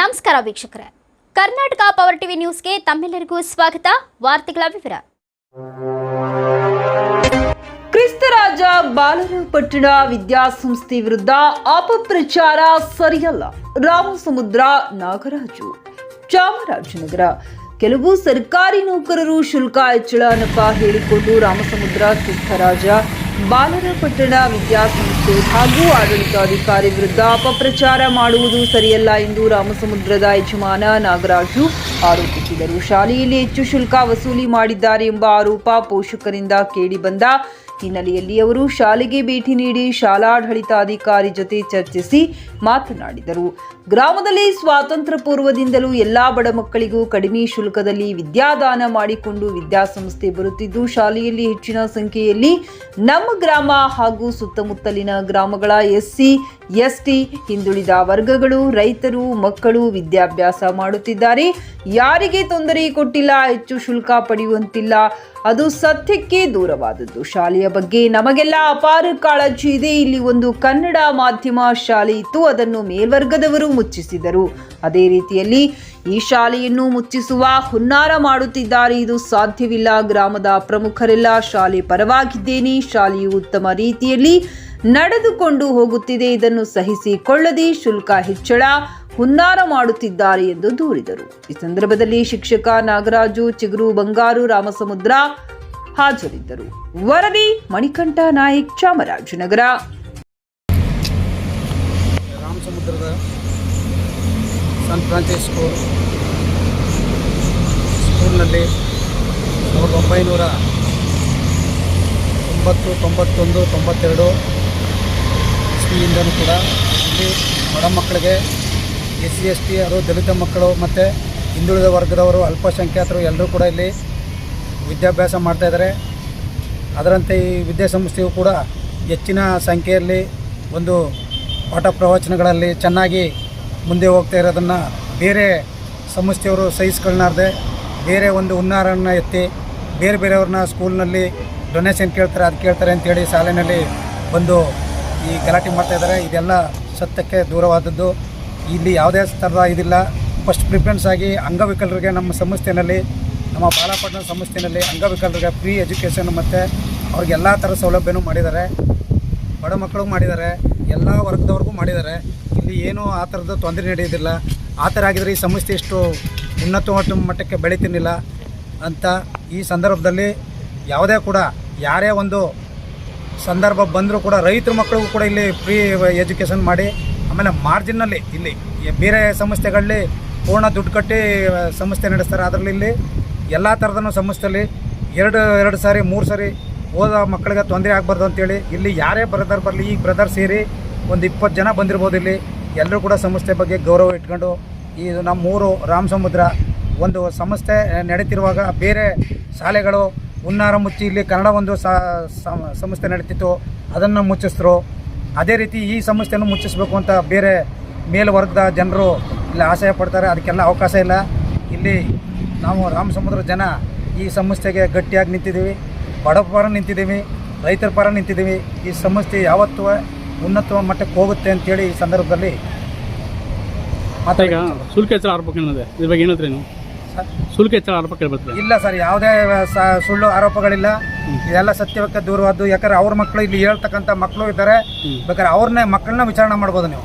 ನಮಸ್ಕಾರ ವೀಕ್ಷಕರೇ. Karnataka power TV ನ್ಯೂಸ್ಗೆ ತಮ್ಮೆಲ್ಲರಿಗೂ ಸ್ವಾಗತ. ವಾರ್ತೆಗಳ ವಿವರ. ಕ್ರಿಸ್ತರಾಜ ಪಟ್ಟಣ ವಿದ್ಯಾಸಂಸ್ಥೆ ವಿರುದ್ಧ ಅಪಪ್ರಚಾರ ಸರಿಯಲ್ಲ. ರಾಮಸಮುದ್ರ, ನಾಗರಾಜು, ಚಾಮರಾಜನಗರ. ಕೆಲವು ಸರ್ಕಾರಿ ನೌಕರರು ಶುಲ್ಕ ಹೆಚ್ಚಳ ನೆಪ ಹೇಳಿಕೊಂಡು ರಾಮಸಮುದ್ರ ಕ್ರಿಸ್ತರಾಜ ಬಾಲರ ಪಟ್ಟಣ ವಿದ್ಯಾಸಂಸ್ಥೆ ಹಾಗೂ ಆಡಳಿತಾಧಿಕಾರಿ ವಿರುದ್ಧ ಅಪಪ್ರಚಾರ ಮಾಡುವುದು ಸರಿಯಲ್ಲ ಎಂದು ರಾಮಸಮುದ್ರದ ಯಜಮಾನ ನಾಗರಾಜು ಆರೋಪಿಸಿದರು. ಶಾಲೆಯಲ್ಲಿ ಹೆಚ್ಚು ಶುಲ್ಕ ವಸೂಲಿ ಮಾಡಿದ್ದಾರೆ ಎಂಬ ಆರೋಪ ಪೋಷಕರಿಂದ ಕೇಳಿಬಂದ ಹಿನ್ನೆಲೆಯಲ್ಲಿ ಅವರು ಶಾಲೆಗೆ ಭೇಟಿ ನೀಡಿ ಶಾಲಾಡಳಿತಾಧಿಕಾರಿ ಜೊತೆ ಚರ್ಚಿಸಿ ಮಾತನಾಡಿದರು. ಗ್ರಾಮದಲ್ಲಿ ಸ್ವಾತಂತ್ರ್ಯ ಪೂರ್ವದಿಂದಲೂ ಎಲ್ಲ ಬಡ ಮಕ್ಕಳಿಗೂ ಕಡಿಮೆ ಶುಲ್ಕದಲ್ಲಿ ವಿದ್ಯಾದಾನ ಮಾಡಿಕೊಂಡು ವಿದ್ಯಾಸಂಸ್ಥೆ ಬರುತ್ತಿದ್ದು, ಶಾಲೆಯಲ್ಲಿ ಹೆಚ್ಚಿನ ಸಂಖ್ಯೆಯಲ್ಲಿ ನಮ್ಮ ಗ್ರಾಮ ಹಾಗೂ ಸುತ್ತಮುತ್ತಲಿನ ಗ್ರಾಮಗಳ ಎಸ್ಸಿ, ಎಸ್ಟಿ, ಹಿಂದುಳಿದ ವರ್ಗಗಳು, ರೈತರು, ಮಕ್ಕಳು ವಿದ್ಯಾಭ್ಯಾಸ ಮಾಡುತ್ತಿದ್ದಾರೆ. ಯಾರಿಗೆ ತೊಂದರೆ ಕೊಟ್ಟಿಲ್ಲ, ಹೆಚ್ಚು ಶುಲ್ಕ ಪಡೆಯುವಂತಿಲ್ಲ. ಅದು ಸತ್ಯಕ್ಕೆ ದೂರವಾದದ್ದು. ಶಾಲೆಯ ಬಗ್ಗೆ ನಮಗೆಲ್ಲ ಅಪಾರ ಕಾಳಜಿ ಇದೆ. ಇಲ್ಲಿ ಒಂದು ಕನ್ನಡ ಮಾಧ್ಯಮ ಶಾಲೆ ಇತ್ತು. ಅದನ್ನು ಮೇಲ್ವರ್ಗದವರು ಮುಚ್ಚಿಸಿದರು. ಅದೇ ರೀತಿಯಲ್ಲಿ ಈ ಶಾಲೆಯನ್ನು ಮುಚ್ಚಿಸುವ ಹುನ್ನಾರ ಮಾಡುತ್ತಿದ್ದಾರೆ. ಇದು ಸಾಧ್ಯವಿಲ್ಲ. ಗ್ರಾಮದ ಪ್ರಮುಖರೆಲ್ಲ ಶಾಲೆ ಪರವಾಗಿದ್ದೇನೆ. ಶಾಲೆಯು ಉತ್ತಮ ರೀತಿಯಲ್ಲಿ ನಡೆದುಕೊಂಡು ಹೋಗುತ್ತಿದೆ. ಇದನ್ನು ಸಹಿಸಿಕೊಳ್ಳದೆ ಶುಲ್ಕ ಹೆಚ್ಚಳ ಹುನ್ನಾರ ಮಾಡುತ್ತಿದ್ದಾರೆ ಎಂದು ದೂರಿದರು. ಈ ಸಂದರ್ಭದಲ್ಲಿ ಶಿಕ್ಷಕ ನಾಗರಾಜು, ಚಿಗುರು ಬಂಗಾರು, ರಾಮಸಮುದ್ರ ಹಾಜರಿದ್ದರು. ವರದಿ, ಮಣಿಕಂಠ ನಾಯಕ್, ಚಾಮರಾಜನಗರ. ರಾಮಸಮುದ್ರದ ಸನ್ ಫ್ರಾನ್ಸಿಸ್ ಸ್ಕೂಲ್ ಸ್ಕೂಲ್ನಲ್ಲಿ ಸಾವಿರದ ಒಂಬೈನೂರ ತೊಂಬತ್ತು, ತೊಂಬತ್ತೊಂದು, ತೊಂಬತ್ತೆರಡು ಇಸ್ವಿಯಿಂದನೂ ಕೂಡ ಇಲ್ಲಿ ಬಡ ಮಕ್ಕಳಿಗೆ ಎಸ್ ಸಿ, ಎಸ್ ಟಿ ಅವರು ದಲಿತ ಮಕ್ಕಳು ಮತ್ತು ಹಿಂದುಳಿದ ವರ್ಗದವರು ಅಲ್ಪಸಂಖ್ಯಾತರು ಎಲ್ಲರೂ ಕೂಡ ಇಲ್ಲಿ ವಿದ್ಯಾಭ್ಯಾಸ ಮಾಡ್ತಾಯಿದ್ದಾರೆ ಅದರಂತೆ ಈ ವಿದ್ಯಾಸಂಸ್ಥೆಯು ಕೂಡ ಹೆಚ್ಚಿನ ಸಂಖ್ಯೆಯಲ್ಲಿ ಒಂದು ಪಾಠ ಪ್ರವಚನಗಳಲ್ಲಿ ಚೆನ್ನಾಗಿ ಮುಂದೆ ಹೋಗ್ತಾ ಇರೋದನ್ನು ಬೇರೆ ಸಂಸ್ಥೆಯವರು ಸಹಿಸ್ಕೊಳ್ಳಾರ್ದೆ ಬೇರೆ ಒಂದು ಹುನ್ನಾರನ್ನ ಎತ್ತಿ ಬೇರೆ ಬೇರೆಯವ್ರನ್ನ ಸ್ಕೂಲ್ನಲ್ಲಿ ಡೊನೇಷನ್ ಕೇಳ್ತಾರೆ, ಅದು ಕೇಳ್ತಾರೆ ಅಂತೇಳಿ ಶಾಲೆಯಲ್ಲಿ ಬಂದು ಈ ಗಲಾಟೆ ಮಾಡ್ತಾ ಇದ್ದಾರೆ. ಇದೆಲ್ಲ ಸತ್ಯಕ್ಕೆ ದೂರವಾದದ್ದು. ಇಲ್ಲಿ ಯಾವುದೇ ಥರದ ಇದಿಲ್ಲ. ಫಸ್ಟ್ ಪ್ರಿಫರೆನ್ಸ್ ಆಗಿ ಅಂಗವಿಕಲರಿಗೆ ನಮ್ಮ ಸಂಸ್ಥೆಯಲ್ಲಿ ನಮ್ಮ ಬಾಲಾಪಟ್ಟಣ ಸಂಸ್ಥೆಯಲ್ಲಿ ಅಂಗವಿಕಲರಿಗೆ ಫ್ರೀ ಎಜುಕೇಷನ್ ಮತ್ತು ಅವ್ರಿಗೆ ಎಲ್ಲ ಥರ ಸೌಲಭ್ಯನೂ ಮಾಡಿದ್ದಾರೆ. ಬಡ ಮಕ್ಕಳು ಮಾಡಿದ್ದಾರೆ. ಎಲ್ಲ ವರ್ಗದವ್ರಿಗೂ ಮಾಡಿದ್ದಾರೆ. ಇಲ್ಲಿ ಏನೂ ಆ ಥರದ ತೊಂದರೆ ನಡೆಯೋದಿಲ್ಲ. ಆ ಥರ ಆಗಿದ್ರೆ ಈ ಸಂಸ್ಥೆ ಇಷ್ಟು ಉನ್ನತ ಮಟ್ಟಕ್ಕೆ ಬೆಳೀತಿರ್ಲಿಲ್ಲ ಅಂತ ಈ ಸಂದರ್ಭದಲ್ಲಿ ಯಾವುದೇ ಕೂಡ ಯಾರೇ ಒಂದು ಸಂದರ್ಭ ಬಂದರೂ ಕೂಡ ರೈತರ ಮಕ್ಕಳಿಗೂ ಕೂಡ ಇಲ್ಲಿ ಫ್ರೀ ಎಜುಕೇಷನ್ ಮಾಡಿ, ಆಮೇಲೆ ಮಾರ್ಜಿನ್ನಲ್ಲಿ ಇಲ್ಲಿ ಬೇರೆ ಸಂಸ್ಥೆಗಳಲ್ಲಿ ಪೂರ್ಣ ದುಡ್ಡು ಕಟ್ಟಿ ಸಂಸ್ಥೆ ನಡೆಸ್ತಾರೆ. ಅದರಲ್ಲಿ ಇಲ್ಲಿ ಎಲ್ಲ ಥರದೂ ಸಂಸ್ಥೆಯಲ್ಲಿ ಎರಡು ಎರಡು ಸಾರಿ, ಮೂರು ಸಾರಿ ಓದೋ ಮಕ್ಕಳಿಗೆ ತೊಂದರೆ ಆಗಬಾರ್ದು ಅಂತೇಳಿ ಇಲ್ಲಿ ಯಾರೇ ಬ್ರದರ್ ಬರಲಿ, ಈ ಬ್ರದರ್ ಸೇರಿ ಒಂದು ಇಪ್ಪತ್ತು ಜನ ಬಂದಿರ್ಬೋದು ಇಲ್ಲಿ. ಎಲ್ಲರೂ ಕೂಡ ಸಂಸ್ಥೆ ಬಗ್ಗೆ ಗೌರವ ಇಟ್ಕೊಂಡು ಈ ನಮ್ಮೂರು ರಾಮ ಸಮುದ್ರ ಒಂದು ಸಂಸ್ಥೆ ನಡೀತಿರುವಾಗ ಬೇರೆ ಶಾಲೆಗಳು ಹುನ್ನಾರ ಮುಚ್ಚಿ ಇಲ್ಲಿ ಕನ್ನಡ ಒಂದು ಸಂಸ್ಥೆ ನಡೀತಿತ್ತು, ಅದನ್ನು ಮುಚ್ಚಿಸಿದ್ರು ಅದೇ ರೀತಿ ಈ ಸಂಸ್ಥೆಯನ್ನು ಮುಚ್ಚಿಸ್ಬೇಕು ಅಂತ ಬೇರೆ ಮೇಲ್ವರ್ಗದ ಜನರು ಇಲ್ಲಿ ಆಶಯ ಪಡ್ತಾರೆ, ಅದಕ್ಕೆಲ್ಲ ಅವಕಾಶ ಇಲ್ಲ. ಇಲ್ಲಿ ನಾವು ರಾಮ ಸಮುದ್ರ ಜನ ಈ ಸಂಸ್ಥೆಗೆ ಗಟ್ಟಿಯಾಗಿ ನಿಂತಿದ್ದೀವಿ ಬಡಪರ ನಿಂತಿದ್ದೀವಿ, ರೈತರ ಪರ ನಿಂತಿದ್ದೀವಿ. ಈ ಸಂಸ್ಥೆ ಯಾವತ್ತೂ ಉನ್ನತ ಮಟ್ಟಕ್ಕೆ ಹೋಗುತ್ತೆ ಅಂತೇಳಿ ಈ ಸಂದರ್ಭದಲ್ಲಿ ಈಗ ಶುಲ್ಕ ಹೆಚ್ಚಳ ಆರೋಪ ಏನದೆ ಇದ್ರ ಬಗ್ಗೆ ಏನಂದ್ರೆ ನೀವು ಸರ್, ಶುಲ್ಕ ಹೆಚ್ಚಳ ಆರೋಪ ಕೇಳ್ಬರ್ತದೆ ಇಲ್ಲ ಸರ್ ಯಾವುದೇ ಸ- ಸುಳ್ಳು ಆರೋಪಗಳಿಲ್ಲ. ಇದೆಲ್ಲ ಸತ್ಯವಕ್ಕೆ ದೂರವಾದ್ದು. ಯಾಕಂದ್ರೆ ಅವ್ರ ಮಕ್ಕಳು ಇಲ್ಲಿ ಹೇಳ್ತಕ್ಕಂಥ ಮಕ್ಕಳು ಇದ್ದಾರೆ. ಬೇಕಾದ್ರೆ ಅವ್ರನ್ನೇ ಮಕ್ಕಳನ್ನ ವಿಚಾರಣೆ ಮಾಡ್ಬೋದು ನೀವು.